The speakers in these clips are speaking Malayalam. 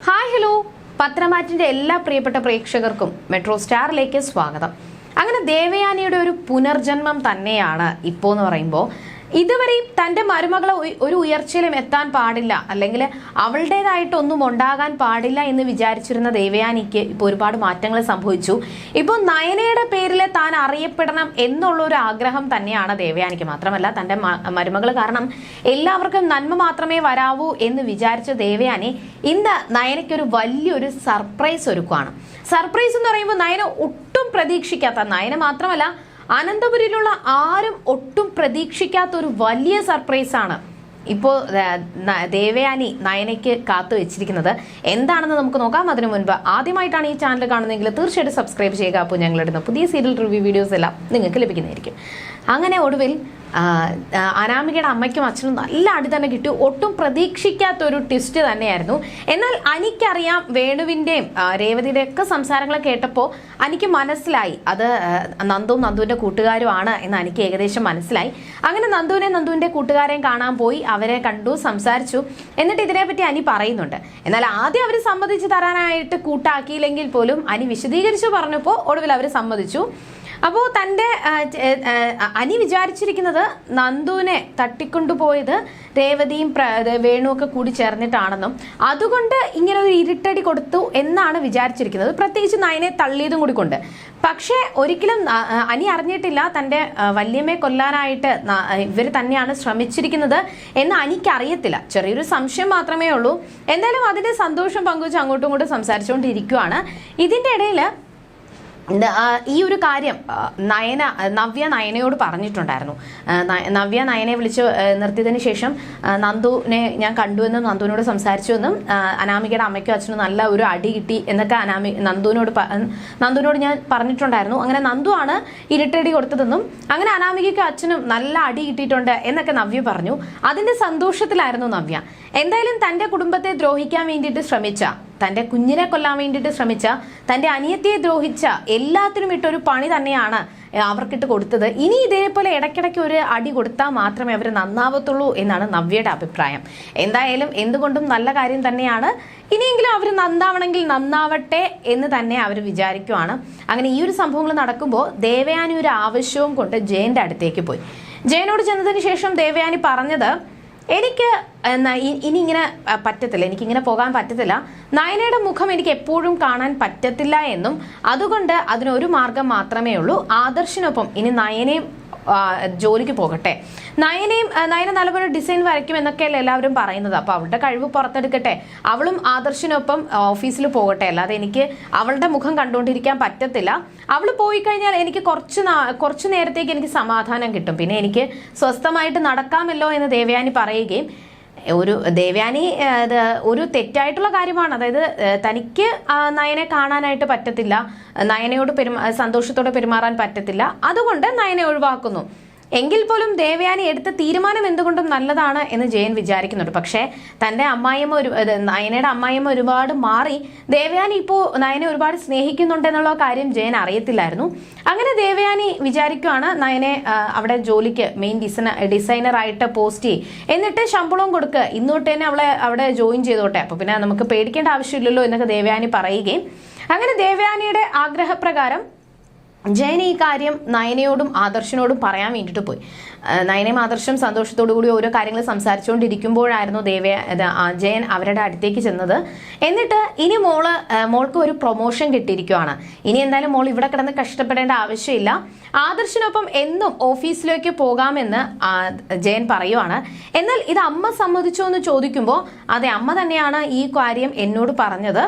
ഹായ് ഹലോ പത്രമാറ്റിന്റെ എല്ലാ പ്രിയപ്പെട്ട പ്രേക്ഷകർക്കും മെട്രോ സ്റ്റാറിലേക്ക് സ്വാഗതം. അങ്ങനെ ദേവയാനിയുടെ ഒരു പുനർജന്മം തന്നെയാണ് ഇപ്പോൾ എന്ന് പറയുമ്പോൾ ഇതുവരെയും തന്റെ മരുമകളെ ഒരു ഉയർച്ചയിലും എത്താൻ പാടില്ല. അല്ലെങ്കിൽ അവളുടേതായിട്ടൊന്നും ഉണ്ടാകാൻ പാടില്ല എന്ന് വിചാരിച്ചിരുന്ന ദേവയാനിക്ക് ഇപ്പോൾ ഒരുപാട് മാറ്റങ്ങൾ സംഭവിച്ചു. ഇപ്പോൾ നയനയുടെ പേരിൽ താൻ അറിയപ്പെടണം എന്നുള്ള ഒരു ആഗ്രഹം തന്നെയാണ് ദേവയാനിക്ക് മാത്രമല്ല തന്റെ മരുമകൾ കാരണം എല്ലാവർക്കും നന്മ മാത്രമേ വരാവൂ എന്ന് വിചാരിച്ച ദേവയാനി ഇന്ന് നയനയ്ക്കൊരു വലിയൊരു സർപ്രൈസ് ഒരുക്കുവാണ്. സർപ്രൈസ് എന്ന് പറയുമ്പോൾ നയന ഒട്ടും പ്രതീക്ഷിക്കാത്ത നയന മാത്രമല്ല അനന്തപുരിയിലുള്ള ആരും ഒട്ടും പ്രതീക്ഷിക്കാത്ത ഒരു വലിയ സർപ്രൈസ് ആണ്. ഇപ്പോൾ ദേവയാനി നയനയ്ക്ക് കാത്തു വെച്ചിരിക്കുന്നത് എന്താണെന്ന് നമുക്ക് നോക്കാം. അതിനു മുൻപ് ആദ്യമായിട്ടാണ് ഈ ചാനൽ കാണുന്നതെങ്കിൽ തീർച്ചയായിട്ടും സബ്സ്ക്രൈബ് ചെയ്യുക. അപ്പോൾ ഞങ്ങളിടുന്ന പുതിയ സീരിയൽ റിവ്യൂ വീഡിയോസ് എല്ലാം നിങ്ങൾക്ക് ലഭിക്കുന്നതായിരിക്കും. അങ്ങനെ ഒടുവിൽ അനാമികയുടെ അമ്മയ്ക്കും അച്ഛനും നല്ല അടി തന്നെ കിട്ടി. ഒട്ടും പ്രതീക്ഷിക്കാത്ത ഒരു ട്വിസ്റ്റ് തന്നെയായിരുന്നു. എന്നാൽ അനിക്കറിയാം വേണുവിന്റെയും രേവതിയുടെ ഒക്കെ സംസാരങ്ങൾ കേട്ടപ്പോൾ അനിക്ക് മനസ്സിലായി. അത് നന്ദുവും നന്ദുവിന്റെ കൂട്ടുകാരുമാണ് എന്ന് എനിക്ക് ഏകദേശം മനസ്സിലായി. അങ്ങനെ നന്ദുവിനെ നന്ദുവിന്റെ കൂട്ടുകാരെയും കാണാൻ പോയി. അവരെ കണ്ടു സംസാരിച്ചു. എന്നിട്ട് ഇതിനെപ്പറ്റി അനി പറയുന്നുണ്ട്. എന്നാൽ ആദ്യം അവർ സമ്മതിച്ച് തരാനായിട്ട് കൂട്ടാക്കിയില്ലെങ്കിൽ പോലും അനി വിശദീകരിച്ചു പറഞ്ഞപ്പോൾ ഒടുവിൽ അവർ സമ്മതിച്ചു. അപ്പോൾ തന്റെ അനി വിചാരിച്ചിരിക്കുന്നത് നന്ദുവിനെ തട്ടിക്കൊണ്ടുപോയത് രേവതിയും വേണുവൊക്കെ കൂടി ചേർന്നിട്ടാണെന്നും അതുകൊണ്ട് ഇങ്ങനെ ഒരു ഇരുട്ടടി കൊടുത്തു എന്നാണ് വിചാരിച്ചിരിക്കുന്നത്. പ്രത്യേകിച്ച് നയനെ തള്ളിയതും കൂടി കൊണ്ട്. പക്ഷേ ഒരിക്കലും അനി അറിഞ്ഞിട്ടില്ല തന്റെ വല്യമ്മയെ കൊല്ലാനായിട്ട് ഇവർ തന്നെയാണ് ശ്രമിച്ചിരിക്കുന്നത് എന്ന് അനിക്ക് അറിയത്തില്ല. ചെറിയൊരു സംശയം മാത്രമേ ഉള്ളൂ. എന്തായാലും അതിന്റെ സന്തോഷം പങ്കുവച്ച് അങ്ങോട്ടും ഇങ്ങോട്ടും സംസാരിച്ചുകൊണ്ടിരിക്കുകയാണ് ഇതിന്റെ ഇടയിൽ ഈ ഒരു കാര്യം നയന നവ്യ നയനയോട് പറഞ്ഞിട്ടുണ്ടായിരുന്നു. നവ്യ നയനെ വിളിച്ച് നിർത്തിയതിന് ശേഷം നന്ദുവിനെ ഞാൻ കണ്ടുവെന്നും നന്ദുവിനോട് സംസാരിച്ചുവെന്നും അനാമികയുടെ അമ്മയ്ക്കും അച്ഛനും നല്ല ഒരു അടി കിട്ടി എന്നൊക്കെ അനാമി നന്ദുവിനോട് നന്ദുവിനോട് ഞാൻ പറഞ്ഞിട്ടുണ്ടായിരുന്നു. അങ്ങനെ നന്ദു ആണ് ഇരുട്ടടി കൊടുത്തതെന്നും അങ്ങനെ അനാമികയ്ക്കും അച്ഛനും നല്ല അടി കിട്ടിയിട്ടുണ്ട് എന്നൊക്കെ നവ്യ പറഞ്ഞു. അതിന്റെ സന്തോഷത്തിലായിരുന്നു നവ്യ. എന്തായാലും തന്റെ കുടുംബത്തെ ദ്രോഹിക്കാൻ വേണ്ടിയിട്ട് ശ്രമിച്ച തന്റെ കുഞ്ഞിനെ കൊല്ലാൻ വേണ്ടിയിട്ട് ശ്രമിച്ച തന്റെ അനിയത്തിയെ ദ്രോഹിച്ച എല്ലാത്തിനും ഇട്ടൊരു പണി തന്നെയാണ് അവർക്കിട്ട് കൊടുത്തത്. ഇനി ഇതേപോലെ ഇടയ്ക്കിടയ്ക്ക് ഒരു അടി കൊടുത്താൽ മാത്രമേ അവർ നന്നാവത്തുള്ളൂ എന്നാണ് നവ്യയുടെ അഭിപ്രായം. എന്തായാലും എന്തുകൊണ്ടും നല്ല കാര്യം തന്നെയാണ്. ഇനിയെങ്കിലും അവർ നന്നാവണമെങ്കിൽ നന്നാവട്ടെ എന്ന് തന്നെ അവർ വിചാരിക്കുവാണ്. അങ്ങനെ ഈ ഒരു സംഭവങ്ങൾ നടക്കുമ്പോൾ ദേവയാനി ഒരു ആവശ്യവും കൊണ്ട് ജയന്റെ അടുത്തേക്ക് പോയി. ജയനോട് ചെന്നതിന് ശേഷം ദേവയാനി പറഞ്ഞത് എനിക്ക് ഇനി ഇങ്ങനെ പറ്റത്തില്ല. എനിക്കിങ്ങനെ പോകാൻ പറ്റത്തില്ല. നയനയുടെ മുഖം എനിക്ക് എപ്പോഴും കാണാൻ പറ്റത്തില്ല എന്നും. അതുകൊണ്ട് അതിനൊരു മാർഗം മാത്രമേ ഉള്ളൂ. ആദർശിനൊപ്പം ഇനി നയനയും ജോലിക്ക് പോകട്ടെ. നയനയും നയന നല്ലപോലെ ഡിസൈൻ വരയ്ക്കും എന്നൊക്കെയല്ലേ എല്ലാവരും പറയുന്നത്. അപ്പോൾ അവളുടെ കഴിവ് പുറത്തെടുക്കട്ടെ. അവളും ആദർശിനൊപ്പം ഓഫീസിൽ പോകട്ടെ. അല്ലാതെ എനിക്ക് അവളുടെ മുഖം കണ്ടുകൊണ്ടിരിക്കാൻ പറ്റത്തില്ല. അവൾ പോയി കഴിഞ്ഞാൽ എനിക്ക് കുറച്ച് കുറച്ച് നേരത്തേക്ക് എനിക്ക് സമാധാനം കിട്ടും. പിന്നെ എനിക്ക് സ്വസ്ഥമായിട്ട് നടക്കാമല്ലോ എന്ന് ദേവയാനി പറയുകയും ഒരു ദേവ്യാനി ഒരു തെറ്റായിട്ടുള്ള കാര്യമാണ്. അതായത് തനിക്ക് നയനെ കാണാനായിട്ട് പറ്റത്തില്ല. നയനയോട് പെരുമാ സന്തോഷത്തോടെ പെരുമാറാൻ പറ്റത്തില്ല. അതുകൊണ്ട് നയനെ ഒഴിവാക്കുന്നു. എങ്കിൽ പോലും ദേവയാനി എടുത്ത തീരുമാനം എന്തുകൊണ്ടും നല്ലതാണ് എന്ന് ജയൻ വിചാരിക്കുന്നുണ്ട്. പക്ഷേ തന്റെ അമ്മായിയമ്മ ഒരു നയനയുടെ അമ്മായിയമ്മ ഒരുപാട് മാറി. ദേവയാനി ഇപ്പോൾ നയനെ ഒരുപാട് സ്നേഹിക്കുന്നുണ്ടെന്നുള്ള കാര്യം ജയൻ അറിയത്തില്ലായിരുന്നു. അങ്ങനെ ദേവയാനി വിചാരിക്കുവാണ് നയനെ അവിടെ ജോലിക്ക് മെയിൻ ഡിസൈന ഡിസൈനറായിട്ട് പോസ്റ്റ് ചെയ്യും. എന്നിട്ട് ശമ്പളവും കൊടുക്കുക ഇന്നോട്ട് തന്നെ അവളെ അവിടെ ജോയിൻ ചെയ്തോട്ടെ. അപ്പോൾ പിന്നെ നമുക്ക് പേടിക്കേണ്ട ആവശ്യമില്ലല്ലോ എന്നൊക്കെ ദേവയാനി പറയുകയും. അങ്ങനെ ദേവയാനിയുടെ ആഗ്രഹപ്രകാരം ജയൻ ഈ കാര്യം നയനയോടും ആദർശനോടും പറയാൻ വേണ്ടിയിട്ട് പോയി. നയനയും ആദർശം സന്തോഷത്തോടു കൂടി ഓരോ കാര്യങ്ങൾ സംസാരിച്ചുകൊണ്ടിരിക്കുമ്പോഴായിരുന്നു ദേവയ ജയൻ അവരുടെ അടുത്തേക്ക് ചെന്നത്. എന്നിട്ട് ഇനി മോൾ മോൾക്ക് ഒരു പ്രൊമോഷൻ കിട്ടിയിരിക്കുവാണ്. ഇനി എന്തായാലും മോൾ ഇവിടെ കിടന്ന് കഷ്ടപ്പെടേണ്ട ആവശ്യമില്ല. ആദർശനൊപ്പം എന്നും ഓഫീസിലേക്ക് പോകാമെന്ന് ജയൻ പറയുവാണ്. എന്നാൽ ഇത് അമ്മ സമ്മതിച്ചോ എന്ന് ചോദിക്കുമ്പോൾ അതെ അമ്മ തന്നെയാണ് ഈ കാര്യം എന്നോട് പറഞ്ഞത്.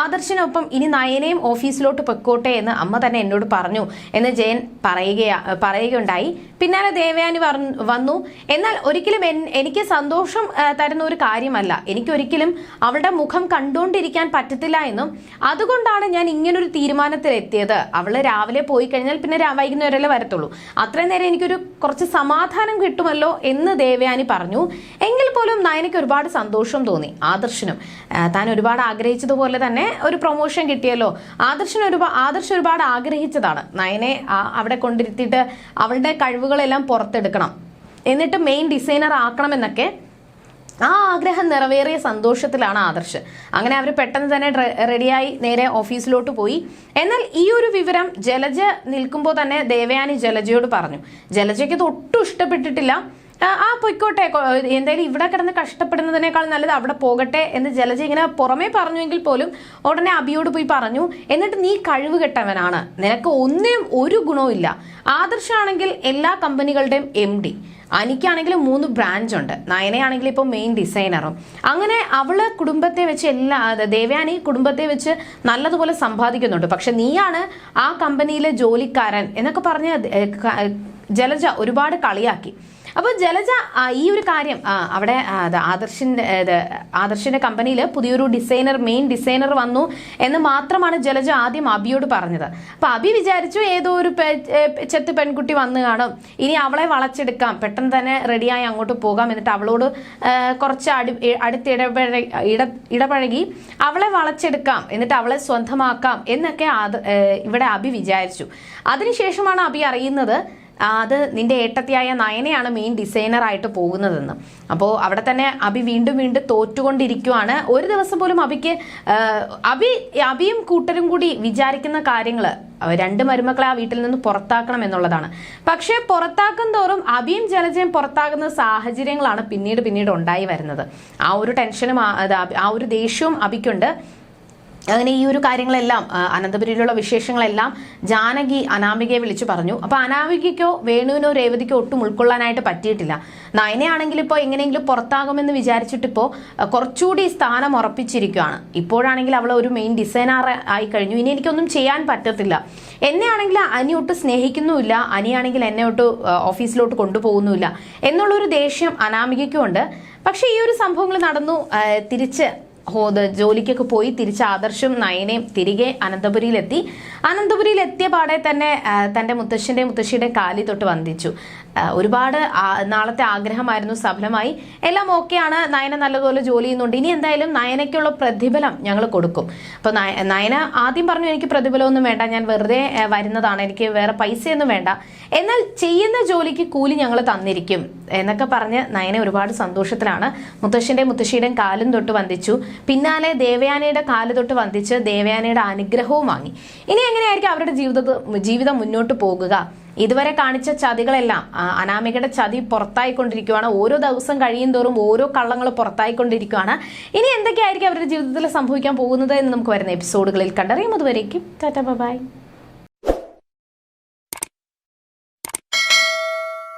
ആദർശിനൊപ്പം ഇനി നയനയും ഓഫീസിലോട്ട് പൊയ്ക്കോട്ടെ എന്ന് അമ്മ തന്നെ എന്നോട് പറഞ്ഞു എന്ന് ജയൻ പറയുകയാ പറയുകയുണ്ടായി. പിന്നാലെ ദേവയാനി വന്നു. എന്നാൽ ഒരിക്കലും എനിക്ക് സന്തോഷം തരുന്ന ഒരു കാര്യമല്ല. എനിക്കൊരിക്കലും അവളുടെ മുഖം കണ്ടുകൊണ്ടിരിക്കാൻ പറ്റത്തില്ല എന്നും അതുകൊണ്ടാണ് ഞാൻ ഇങ്ങനൊരു തീരുമാനത്തിലെത്തിയത്. അവൾ രാവിലെ പോയി കഴിഞ്ഞാൽ പിന്നെ വൈകുന്നേരമല്ലേ വരത്തുള്ളൂ. അത്രയും നേരം എനിക്കൊരു കുറച്ച് സമാധാനം കിട്ടുമല്ലോ എന്ന് ദേവയാനി പറഞ്ഞു. പോലും നയനയ്ക്ക് ഒരുപാട് സന്തോഷം തോന്നി. ആദർശനും. താൻ ഒരുപാട് ആഗ്രഹിച്ചതുപോലെ തന്നെ ഒരു പ്രൊമോഷൻ കിട്ടിയല്ലോ. ആദർശൻ ഒരുപാട് ആദർശ് ഒരുപാട് ആഗ്രഹിച്ചതാണ്. നയനെ അവിടെ കൊണ്ടിരുത്തിയിട്ട് അവളുടെ കഴിവുകളെല്ലാം പുറത്തെടുക്കണം. എന്നിട്ട് മെയിൻ ഡിസൈനർ ആക്കണമെന്നൊക്കെ ആ ആഗ്രഹം നിറവേറിയ സന്തോഷത്തിലാണ് ആദർശ്. അങ്ങനെ അവർ പെട്ടെന്ന് തന്നെ റെഡിയായി നേരെ ഓഫീസിലോട്ട് പോയി. എന്നാൽ ഈ ഒരു വിവരം ജലജ നിൽക്കുമ്പോൾ തന്നെ ദേവയാനി ജലജയോട് പറഞ്ഞു. ജലജയ്ക്ക് ഇത് ഒട്ടും ഇഷ്ടപ്പെട്ടിട്ടില്ല. ആ, പൊയ്ക്കോട്ടെ. എന്തായാലും ഇവിടെ കിടന്ന് കഷ്ടപ്പെടുന്നതിനേക്കാൾ നല്ലത് അവിടെ പോകട്ടെ എന്ന് ജലജ ഇങ്ങനെ പുറമേ പറഞ്ഞുവെങ്കിൽ പോലും ഉടനെ അബിയോട് പോയി പറഞ്ഞു എന്നിട്ട് നീ കഴിവ് കെട്ടവനാണ്. നിനക്ക് ഒന്നിനും ഒരു ഗുണവും ഇല്ല. ആദർശാണെങ്കിൽ എല്ലാ കമ്പനികളുടെയും എം ഡി അനിക്കാണെങ്കിൽ മൂന്ന് ബ്രാഞ്ച് ഉണ്ട്. നയനയാണെങ്കിൽ ഇപ്പോൾ മെയിൻ ഡിസൈനറും അങ്ങനെ അവൾ കുടുംബത്തെ വെച്ച് എല്ലാ ദേവയാനി കുടുംബത്തെ വെച്ച് നല്ലതുപോലെ സമ്പാദിക്കുന്നുണ്ട്. പക്ഷെ നീയാണ് ആ കമ്പനിയിലെ ജോലിക്കാരൻ എന്നൊക്കെ പറഞ്ഞ് ജലജ ഒരുപാട് കളിയാക്കി. അപ്പോൾ ജലജ ഈ ഒരു കാര്യം അവിടെ ആദർശിന്റെ ആദർശിന്റെ കമ്പനിയിൽ പുതിയൊരു ഡിസൈനർ മെയിൻ ഡിസൈനർ വന്നു എന്ന് മാത്രമാണ് ജലജ ആദ്യം അബിയോട് പറഞ്ഞത്. അപ്പൊ അബി വിചാരിച്ചു ഏതോ ഒരു ചെത്ത് പെൺകുട്ടി വന്നു കാണും. ഇനി അവളെ വളച്ചെടുക്കാം. പെട്ടെന്ന് തന്നെ റെഡിയായി അങ്ങോട്ട് പോകാം എന്നിട്ട് അവളോട് കുറച്ച് അടി ഇടപഴകി അവളെ വളച്ചെടുക്കാം എന്നിട്ട് അവളെ സ്വന്തമാക്കാം എന്നൊക്കെ ഇവിടെ അബി വിചാരിച്ചു. അതിനുശേഷമാണ് അബി അറിയുന്നത് അത് നിന്റെ ഏട്ടത്തിയായ നയനയാണ് മെയിൻ ഡിസൈനർ ആയിട്ട് പോകുന്നതെന്ന്. അപ്പോൾ അവിടെ തന്നെ അബി വീണ്ടും വീണ്ടും തോറ്റുകൊണ്ടിരിക്കുവാണ്. ഒരു ദിവസം പോലും അബിക്ക് അബി അബിയും കൂട്ടരും കൂടി വിചാരിക്കുന്ന കാര്യങ്ങൾ രണ്ട് മരുമക്കളെ ആ വീട്ടിൽ നിന്ന് പുറത്താക്കണം എന്നുള്ളതാണ്. പക്ഷേ പുറത്താക്കും തോറും അബിയും ജലജയും പുറത്താകുന്ന സാഹചര്യങ്ങളാണ് പിന്നീട് പിന്നീട് ഉണ്ടായി വരുന്നത്. ആ ഒരു ടെൻഷനും ആ ഒരു ദേഷ്യവും അബിക്കുണ്ട് അങ്ങനെ ഈ ഒരു കാര്യങ്ങളെല്ലാം അനന്തപുരിയിലുള്ള വിശേഷങ്ങളെല്ലാം ജാനകി അനാമികയെ വിളിച്ചു പറഞ്ഞു. അപ്പൊ അനാമികയ്ക്കോ വേണുവിനോ രേവതിക്കോ ഒട്ടും ഉൾക്കൊള്ളാനായിട്ട് പറ്റിയിട്ടില്ല. നയനയാണെങ്കിൽ ഇപ്പോൾ എങ്ങനെയെങ്കിലും പുറത്താകുമെന്ന് വിചാരിച്ചിട്ടിപ്പോൾ കുറച്ചുകൂടി സ്ഥാനം ഉറപ്പിച്ചിരിക്കുകയാണ്. ഇപ്പോഴാണെങ്കിൽ അവൾ ഒരു മെയിൻ ഡിസൈനർ ആയി കഴിഞ്ഞു. ഇനി എനിക്കൊന്നും ചെയ്യാൻ പറ്റത്തില്ല. എന്നെയാണെങ്കിൽ അനി ഒട്ട് സ്നേഹിക്കുന്നുമില്ല. അനിയാണെങ്കിൽ എന്നെ ഒട്ട് ഓഫീസിലോട്ട് കൊണ്ടുപോകുന്നുമില്ല. എന്നുള്ളൊരു ദേഷ്യം അനാമികയ്ക്കും ഉണ്ട് പക്ഷേ ഈ ഒരു സംഭവങ്ങൾ നടന്നു തിരിച്ച് ഹോത് ജോലിക്കൊക്കെ പോയി തിരിച്ച് ആദർശും നയനയും തിരികെ അനന്തപുരിയിലെത്തി. അനന്തപുരിയിൽ എത്തിയ പാടെ തന്നെ തന്റെ തന്റെ മുത്തശ്ശന്റെ മുത്തശ്ശിയുടെ കാലി തൊട്ട് വന്ദിച്ചു. ഒരുപാട് നാളത്തെ ആഗ്രഹമായിരുന്നു സഫലമായി. എല്ലാം ഓക്കെയാണ് നയന നല്ലതുപോലെ ജോലി ചെയ്യുന്നുണ്ട്. ഇനി എന്തായാലും നയനയ്ക്കുള്ള പ്രതിഫലം ഞങ്ങൾ കൊടുക്കും. അപ്പൊ നയന ആദ്യം പറഞ്ഞു എനിക്ക് പ്രതിഫലമൊന്നും വേണ്ട. ഞാൻ വെറുതെ വരുന്നതാണ്. എനിക്ക് വേറെ പൈസയൊന്നും വേണ്ട. എന്നാൽ ചെയ്യുന്ന ജോലിക്ക് കൂലി ഞങ്ങൾ തന്നിരിക്കും. എന്നൊക്കെ പറഞ്ഞ് നയന ഒരുപാട് സന്തോഷത്തിലാണ്. മുത്തശ്ശന്റെ മുത്തശ്ശിയുടെയും കാലും തൊട്ട് വന്ദിച്ചു. പിന്നാലെ ദേവയാനയുടെ കാൽ തൊട്ട് വന്ദിച്ച് ദേവയാനയുടെ അനുഗ്രഹവും വാങ്ങി. ഇനി എങ്ങനെയായിരിക്കും അവരുടെ ജീവിതത്തിൽ ജീവിതം മുന്നോട്ട് പോകുക? ഇതുവരെ കാണിച്ച ചതികളെല്ലാം അനാമികയുടെ ചതി പുറത്തായിക്കൊണ്ടിരിക്കുകയാണ് ഓരോ ദിവസം കഴിയും തോറും ഓരോ കള്ളങ്ങൾ പുറത്തായിക്കൊണ്ടിരിക്കുകയാണ് ഇനി എന്തൊക്കെയായിരിക്കും അവരുടെ ജീവിതത്തിൽ സംഭവിക്കാൻ പോകുന്നത് എന്ന് നമുക്ക് വരുന്ന എപ്പിസോഡുകളിൽ കണ്ടറിയാം. അതുവരേക്കും ടാറ്റ ബൈ.